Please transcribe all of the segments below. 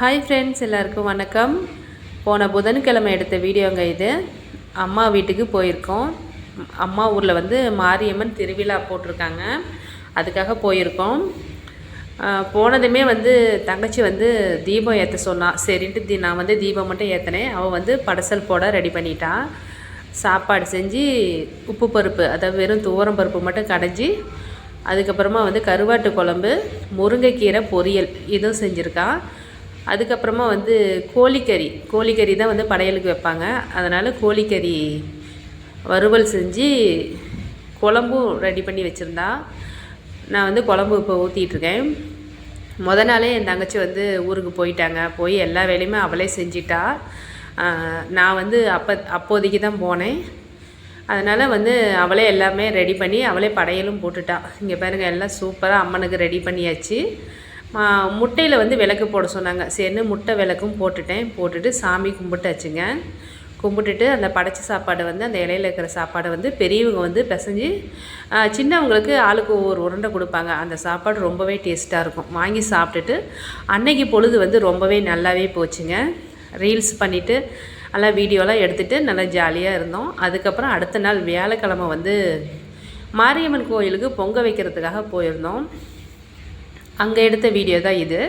Hi friends எல்லாருக்கும் வணக்கம். போன புதன்கிழமை எடுத்த வீடியோங்க இது. அம்மா வீட்டுக்கு போயிருக்கோம். அம்மா ஊரில் வந்து மாரியம்மன் திருவிழா போட்டிருக்காங்க. அதுக்காக போயிருக்கோம். போனதுமே வந்து தங்கச்சி வந்து தீபம் ஏற்ற சொன்னா சரின்ட்டு தி நான் வந்து தீபம் மட்டும் ஏற்றினேன் அவள் வந்து படசல் போட ரெடி பண்ணிட்டா. சாப்பாடு செஞ்சு உப்பு பருப்பு அதாவது வெறும் துவரம் பருப்பு மட்டும் கடைஞ்சி அதுக்கப்புறமா வந்து கருவாட்டு குழம்பு முருங்கைக்கீரை பொரியல் இதுவும் செஞ்சுருக்கான் அதுக்கப்புறமா வந்து கோழிக்கறி. கோழிக்கறி தான் வந்து படையலுக்கு வைப்பாங்க. அதனால் கோழிக்கறி வறுவல் செஞ்சு குழம்பும் ரெடி பண்ணி வச்சுருந்தா. நான் வந்து குழம்பு இப்போ ஊற்றிட்டுருக்கேன் முத நாளே என் தங்கச்சி வந்து ஊருக்கு போயிட்டாங்க. போய் எல்லா வேலையுமே அவளே செஞ்சிட்டா. நான் வந்து அப்போ அப்போதைக்கு தான் போனேன். அதனால் வந்து அவளே எல்லாமே ரெடி பண்ணி அவளே படையலும் போட்டுட்டா. இங்கே பாருங்கள் எல்லாம் சூப்பராக அம்மனுக்கு ரெடி பண்ணியாச்சு. முட்டையில் வந்து விளக்கு போட சொன்னாங்க. சரின்னு முட்டை விளக்கும் போட்டுட்டேன். போட்டுட்டு சாமி கும்பிட்டாச்சுங்க. கும்பிட்டுட்டு அந்த படைச்ச சாப்பாடை வந்து அந்த இலையில இருக்கிற சாப்பாடை வந்து பெரியவங்க வந்து பிசைஞ்சு சின்னவங்களுக்கு ஆளுக்கு ஒவ்வொரு உருண்டை கொடுப்பாங்க. அந்த சாப்பாடு ரொம்பவே டேஸ்ட்டாக இருக்கும். வாங்கி சாப்பிட்டுட்டு அன்னைக்கு பொழுது வந்து ரொம்பவே நல்லாவே போச்சுங்க. ரீல்ஸ் பண்ணிவிட்டு நல்லா வீடியோலாம் எடுத்துகிட்டு நல்லா ஜாலியாக இருந்தோம். அதுக்கப்புறம் அடுத்த நாள் வியாழக்கிழமை வந்து மாரியம்மன் கோயிலுக்கு பொங்க வைக்கிறதுக்காக போயிருந்தோம். அங்கே எடுத்த வீடியோ தான் இது.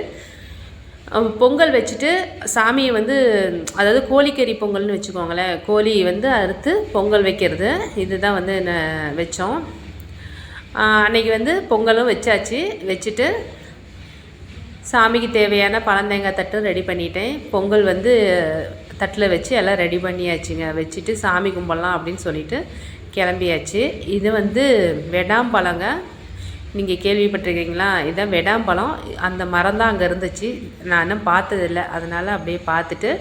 பொங்கல் வச்சுட்டு சாமியை வந்து அதாவது கோழிக்கறி பொங்கல்னு வச்சுக்கோங்களேன் கோழி வந்து அறுத்து பொங்கல் வைக்கிறது. இதுதான் வந்து என்ன வச்சோம். அன்னைக்கு வந்து பொங்கலும் வச்சாச்சு. வச்சுட்டு சாமிக்கு தேவையான பழந்தேங்காய் தட்டு ரெடி பண்ணிட்டேன். பொங்கல் வந்து தட்டில் வச்சு எல்லாம் ரெடி பண்ணியாச்சுங்க. வச்சுட்டு சாமி கும்பிடலாம் அப்படின்னு சொல்லிட்டு கிளம்பியாச்சு. இது வந்து வெடாம்பழங்க. நீங்கள் கேள்விப்பட்டிருக்கீங்களா? இதான் வெடாம்பழம். அந்த மரம் தான் அங்கே இருந்துச்சு. நான் இன்னும் பார்த்ததில்ல. அதனால் அப்படியே பார்த்துட்டு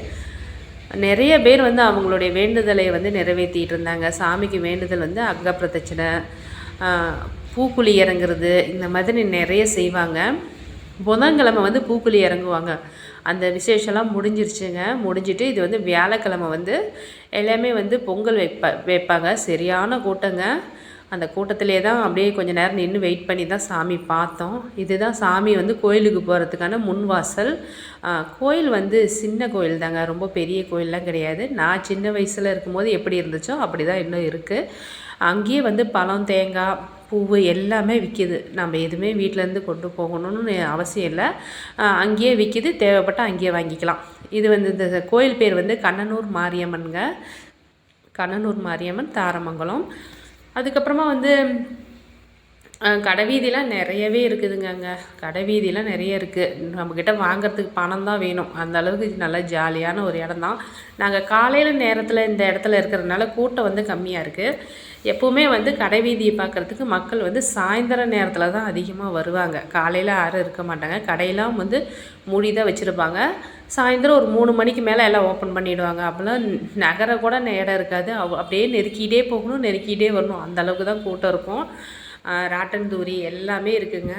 நிறைய பேர் வந்து அவங்களுடைய வேண்டுதலை வந்து நிறைவேற்றிட்டு இருந்தாங்க. சாமிக்கு வேண்டுதல் வந்து அங்க பிரதட்சணை பூக்குழி இறங்குறது இந்த மாதிரி நிறைய செய்வாங்க. புதன்கிழமை வந்து பூக்குழி இறங்குவாங்க. அந்த விசேஷம்லாம் முடிஞ்சிருச்சுங்க. முடிஞ்சிட்டு இது வந்து வியாழக்கிழமை வந்து எல்லாமே வந்து பொங்கல் வைப்ப வைப்பாங்க. சரியான கூட்டங்க. அந்த கூட்டத்திலே தான் அப்படியே கொஞ்ச நேரம் நின்று வெயிட் பண்ணி தான் சாமி பார்த்தோம். இதுதான் சாமி வந்து கோயிலுக்கு போகிறதுக்கான முன்வாசல். கோயில் வந்து சின்ன கோயில் தாங்க ரொம்ப பெரிய கோயிலெலாம் கிடையாது. நான் சின்ன வயசில் இருக்கும்போது எப்படி இருந்துச்சோ அப்படி தான் இன்னும் இருக்குது அங்கேயே வந்து பழம் தேங்காய் பூவு எல்லாமே விற்கிது நம்ம எதுவுமே வீட்டிலேருந்து கொண்டு போகணும்னு அவசியம் இல்லை. அங்கேயே விற்கிது தேவைப்பட்டால் அங்கேயே வாங்கிக்கலாம். இது வந்து இந்த கோயில் பேர் வந்து கண்ணனூர் மாரியம்மனுங்க. கண்ணனூர் மாரியம்மன் தாரமங்கலம். அதுக்கப்புறமா வந்து கடைவீதிலாம் நிறையவே இருக்குதுங்க அங்கே கடைவீதிலாம் நிறைய இருக்குது நம்மக்கிட்ட வாங்கிறதுக்கு பணம் தான் வேணும். அந்த அளவுக்கு இது நல்லா ஜாலியான ஒரு இடம் தான். நாங்கள் காலையில் நேரத்தில் இந்த இடத்துல இருக்கிறதுனால கூட்டம் வந்து கம்மியாக இருக்குது எப்போவுமே வந்து கடைவீதியை பார்க்குறதுக்கு மக்கள் வந்து சாயந்தர நேரத்தில் தான் அதிகமாக வருவாங்க. காலையில் யாரும் இருக்க மாட்டாங்க. கடையெல்லாம் வந்து மூடி தான் வச்சுருப்பாங்க. சாயந்தரம் ஒரு மூணு மணிக்கு மேலே எல்லாம் ஓப்பன் பண்ணிவிடுவாங்க அப்போல்லாம் நகர கூட இடம் இருக்காது. அவ் அப்படியே நெருக்கிட்டே போகணும் நெருக்கிட்டே வரணும். அந்த அளவுக்கு தான் கூட்டம் இருக்கும். ராட்டன்தூரி எல்லாமே இருக்குங்க.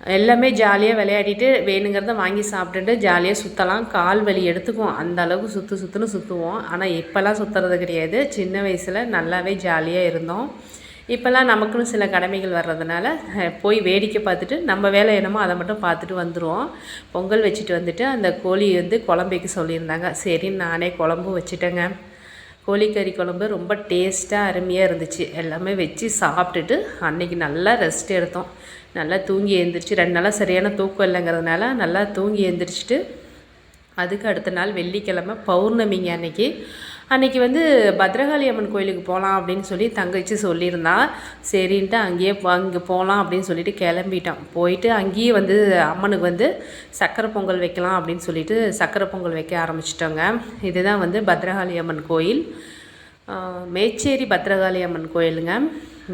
எல்லாமே ஜாலியாக விளையாடிட்டு வேணுங்கிறத வாங்கி சாப்பிட்டுட்டு ஜாலியாக சுற்றலாம் கால் வலி எடுத்துக்குவோம் அந்த அளவுக்கு சுற்று சுற்றுன்னு சுற்றுவோம் ஆனால் இப்போல்லாம் சுற்றுறது கிடையாது. சின்ன வயசில் நல்லாவே ஜாலியாக இருந்தோம். இப்போல்லாம் நமக்குன்னு சில கடமைகள் வர்றதுனால போய் வேடிக்கை பார்த்துட்டு நம்ம வேலை என்னமோ அதை மட்டும் பார்த்துட்டு வந்துடுவோம் பொங்கல் வச்சுட்டு வந்துட்டு அந்த கோழி வந்து குழம்பைக்கு சொல்லியிருந்தாங்க. சரி நானே குழம்பு வச்சுட்டேங்க. கோழிக்கறி குழம்பு ரொம்ப டேஸ்ட்டாக அருமையாக இருந்துச்சு. எல்லாமே வச்சு சாப்பிட்டுட்டு அன்னைக்கு நல்லா ரெஸ்ட் எடுத்தோம். நல்லா தூங்கி எழுந்திரிச்சு ரெண்டு நாளாக சரியான தூக்கம் இல்லைங்கிறதுனால நல்லா தூங்கி எழுந்திரிச்சிட்டு அதுக்கு அடுத்த நாள் வெள்ளிக்கிழமை பௌர்ணமிங்க அன்னைக்கு. அன்னைக்கு வந்து பத்ரகாளி அம்மன் கோயிலுக்கு போகலாம் அப்படின்னு சொல்லி தங்கச்சி சொல்லியிருந்தா. சரின்ட்டு அங்கேயே அங்கே போகலாம் அப்படின்னு சொல்லிட்டு கிளம்பிட்டோம் போயிட்டு அங்கேயே வந்து அம்மனுக்கு வந்து சக்கரை பொங்கல் வைக்கலாம் அப்படின்னு சொல்லிட்டு சக்கரை பொங்கல் வைக்க ஆரம்பிச்சிட்டோங்க. இதுதான் வந்து பத்ரகாளி அம்மன் கோயில். மேச்சேரி பத்ரகாளி அம்மன் கோயிலுங்க.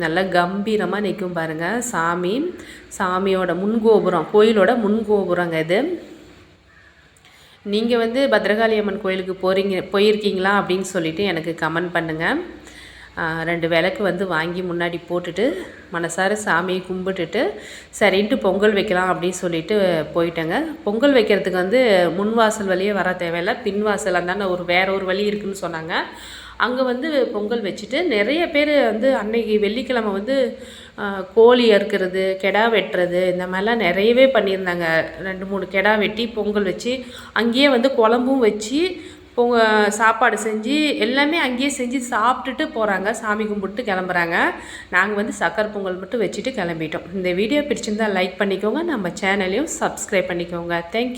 நல்லா கம்பீரமாக நிற்கும் பாருங்கள் சாமி சாமியோட முன்கோபுரம் கோயிலோட முன்கோபுரங்க இது. நீங்கள் வந்து பத்ரகாளி அம்மன் கோயிலுக்கு போகிறீங்க போயிருக்கீங்களா அப்படின்னு சொல்லிவிட்டு எனக்கு கமெண்ட் பண்ணுங்கள் ரெண்டு விளக்கு வந்து வாங்கி முன்னாடி போட்டுட்டு மனசார சாமியை கும்பிட்டுட்டு சரின்ட்டு பொங்கல் வைக்கலாம் அப்படின்னு சொல்லிட்டு போயிட்டேங்க. பொங்கல் வைக்கிறதுக்கு வந்து முன் வாசல் வழியே வர தேவையில்ல பின்வாசல் வாசல் ஒரு வேற ஒரு வழி இருக்குன்னு சொன்னாங்க. அங்கே வந்து பொங்கல் வச்சுட்டு நிறைய பேர் வந்து அன்னைக்கு வெள்ளிக்கிழமை வந்து கோழி அறுக்கிறது கெடா வெட்டுறது இந்த மாதிரிலாம் நிறையவே பண்ணியிருந்தாங்க. ரெண்டு மூணு கெடா வெட்டி பொங்கல் வச்சு அங்கேயே வந்து குழம்பும் வச்சு பொங்க சாப்பாடு செஞ்சு எல்லாமே அங்கேயே செஞ்சு சாப்பிட்டுட்டு போகிறாங்க சாமி கும்பிட்டு கிளம்புறாங்க. நாங்கள் வந்து சக்கரை பொங்கல் மட்டும் வச்சுட்டு கிளம்பிட்டோம். இந்த வீடியோ பிடிச்சிருந்தால் லைக் பண்ணிக்கோங்க. நம்ம சேனலையும் சப்ஸ்கிரைப் பண்ணிக்கோங்க. தேங்க்யூ